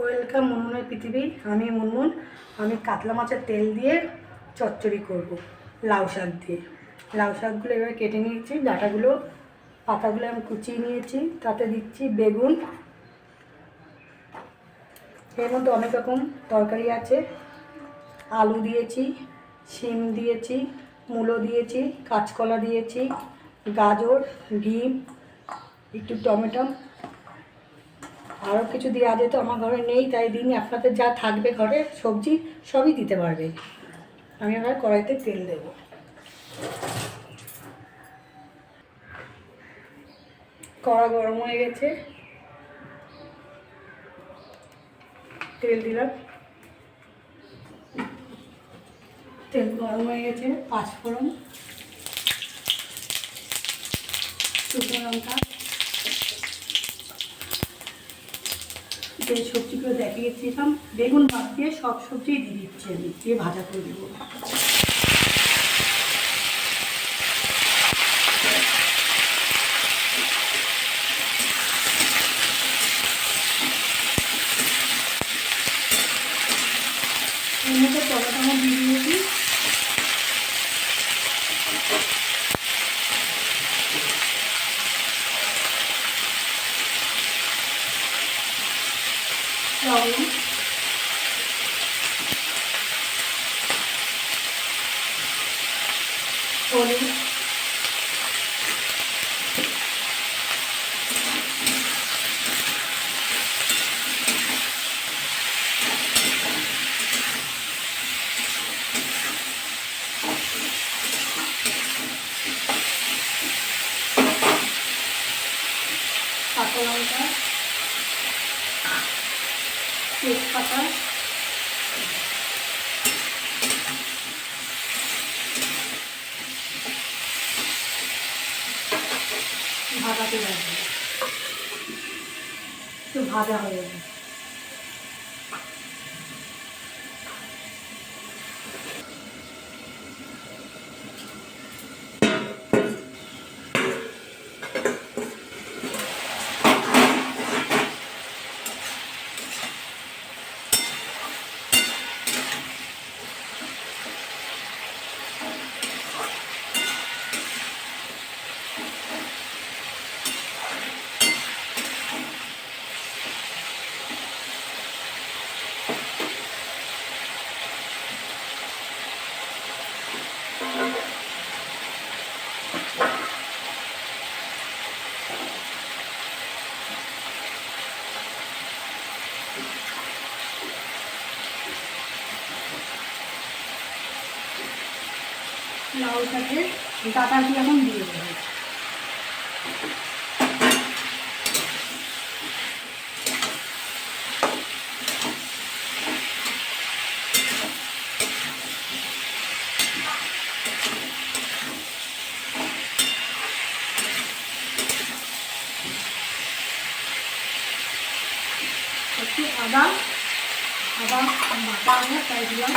Welcome মুনমুনের পৃথিবী আমি মুনমুন। আমি কাতলা মাছের তেল দিয়ে চচ্চড়ি করব, লাউ শাক দিয়ে। লাউ শাকগুলো এবার কেটে নিয়েছি, ডাঁটাগুলো, পাতাগুলো আমি কুচিয়ে নিয়েছি, তাতে দিচ্ছি বেগুন। এর মধ্যে অনেক রকম তরকারি আছে। আলু দিয়েছি, শিম দিয়েছি, মূলো দিয়েছি, কাঁচকলা দিয়েছি, গাজর, ডিম, একটু টমেটো। আরও কিছু দেওয়া যেত আমার ঘরে নেই, তাই দিন আপনাদের যা থাকবে ঘরে, সবজি সবই দিতে পারবে। আমি এবার কড়াইতে তেল দেব। কড়া গরম হয়ে গেছে। তেল দিলাম। তেল গরম হয়ে গেছে, পাঁচফোড়ন, শুকনো লঙ্কা। যে সবজিগুলো দেখিয়েছিলাম, বেগুন বাদ দিয়ে সব সবজিই দিয়ে দিচ্ছি আমি, দিয়ে ভাজা করে দেবো এর মধ্যে টমেটো দিয়ে দিয়েছি লবণ হলুদ কাঁচা লঙ্কা তেজপাতা ভাজাতে লাগবে একটু ভাজা হয়ে যাবে লাউটাকে ডাটা দিয়ে এখন দিয়ে দেবো একটু আদা আদা বাটা আছে তাই দিলাম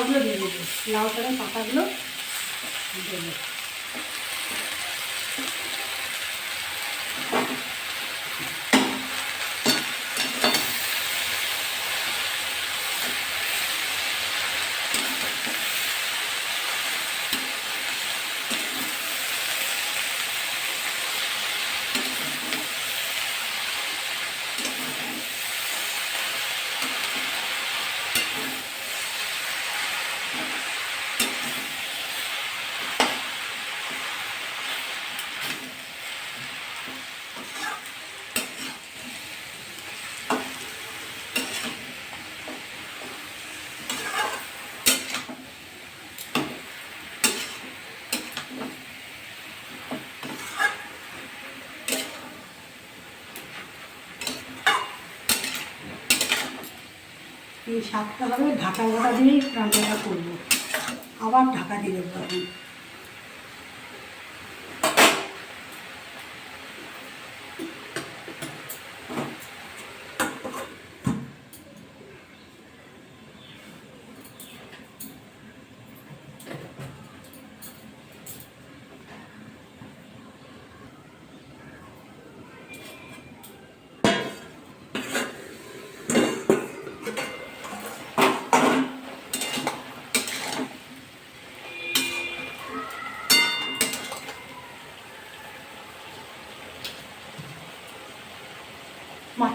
পাতাগুলো দিয়ে দেবো। লাউ শাকের পাতাগুলো দেবো। এই শাকটা হবে ঢাকা ঘাটা দিয়েই রান্নাটা করব। আবার ঢাকা দিয়ে দেবো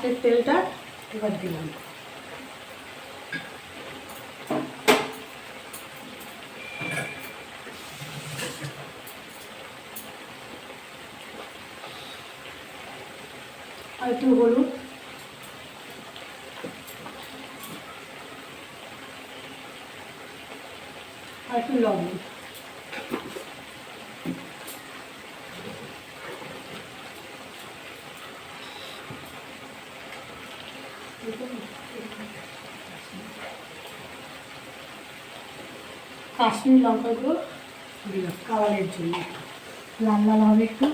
মাছের তেলটা এবার দিলাম। আর একটু হলুদ আর একটু লবণ কাশ্মীর লঙ্কাগুলো দিলাম কালারের জন্য। লাল লাল হবে একটু।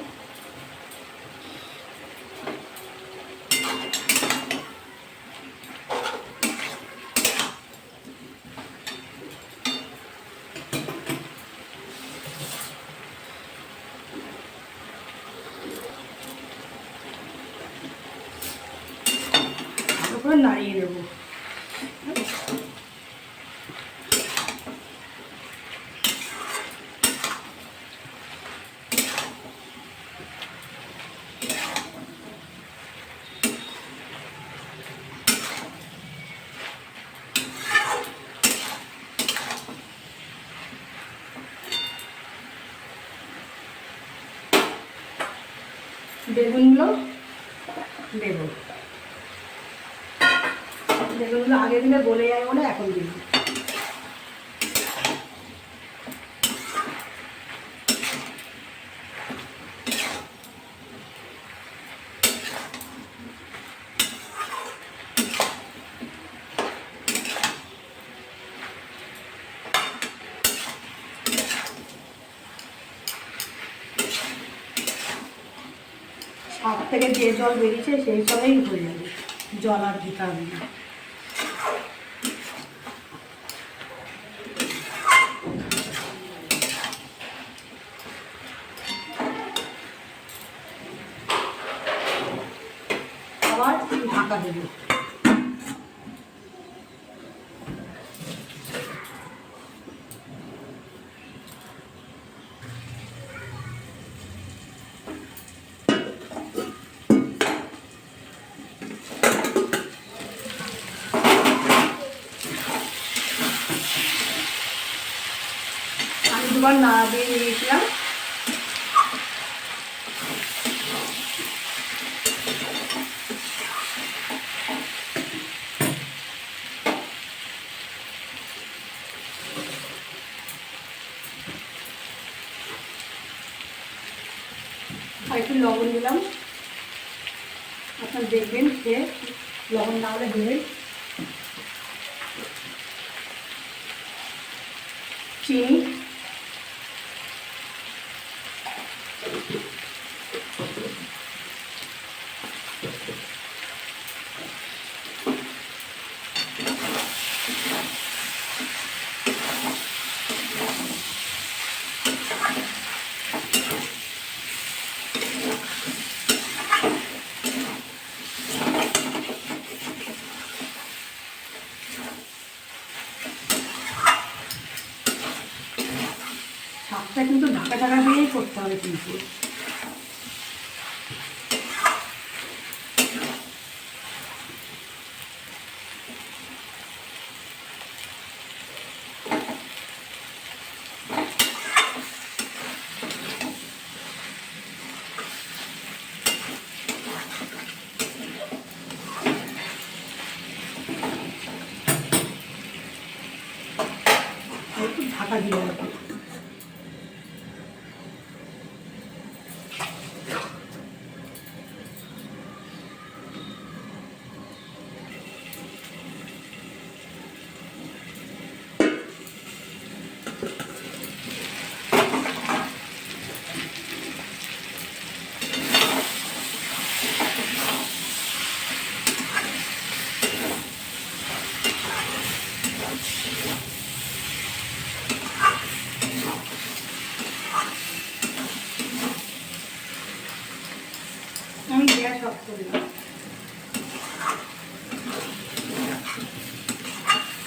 করে নাড়িয়ে নেব। বেগুনগুলো দেব। বেগুনগুলো আগে দিলে গলে যায় বলে এখন শাক থেকে যে জল বেরিয়েছে সেই জলেই হয়ে যাবে, জল আর দিতে হবে না আবার ঢাকা দেবো। দুবার নাড়া দিয়ে দিয়েছিলাম। একটু লবণ দিলাম। আপনার দেখবেন খেয়ে লবণ না হলে দেবেন চিনি শাকটা কিন্তু ঢাকা ঢাকা দিয়েই করতে হবে কিন্তু একটু ঢাকা দিয়ে রাখব আমি গ্যাস অফ করলাম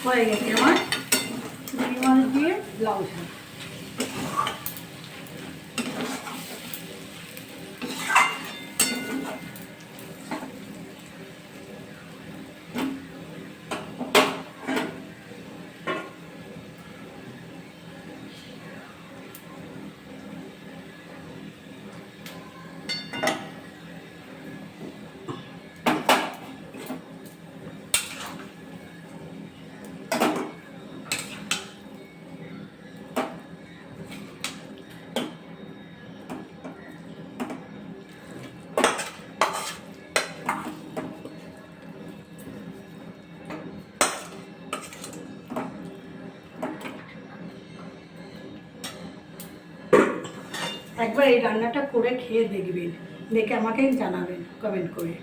হয়ে গেছে আমার একবার এই রান্নাটা করে খেয়ে দেখবেন। দেখে আমাকে জানাবেন কমেন্ট করে।